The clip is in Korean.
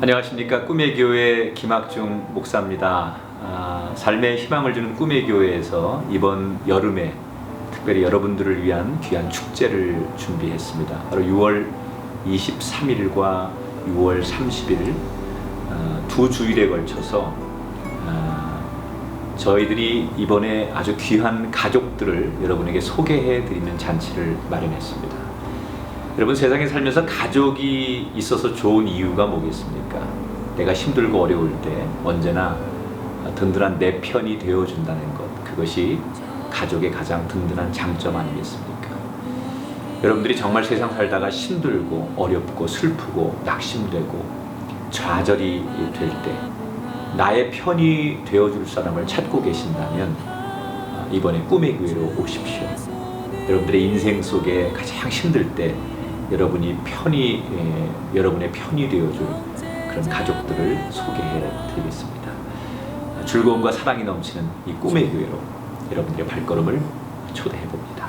안녕하십니까 꿈의 교회 김학중 목사입니다. 아, 삶에 희망을 주는 꿈의 교회에서 이번 여름에 특별히 여러분들을 위한 귀한 축제를 준비했습니다. 바로 6월 23일과 6월 30일 아, 두 주일에 걸쳐서 아, 저희들이 이번에 아주 귀한 가족들을 여러분에게 소개해 드리는 잔치를 마련했습니다. 여러분 세상에 살면서 가족이 있어서 좋은 이유가 뭐겠습니까? 내가 힘들고 어려울 때 언제나 든든한 내 편이 되어 준다는 것. 그것이 가족의 가장 든든한 장점 아니겠습니까? 여러분들이 정말 세상 살다가 힘들고 어렵고 슬프고 낙심되고 좌절이 될 때 나의 편이 되어 줄 사람을 찾고 계신다면 아, 이번에 꿈의 교회로 오십시오. 여러분들의 인생 속에 가장 힘들 때 여러분이 편히 예, 여러분의 편이 되어줄 그런 가족들을 소개해 드리겠습니다. 즐거움과 사랑이 넘치는 이 꿈의 교회로 여러분들의 발걸음을 초대해 봅니다.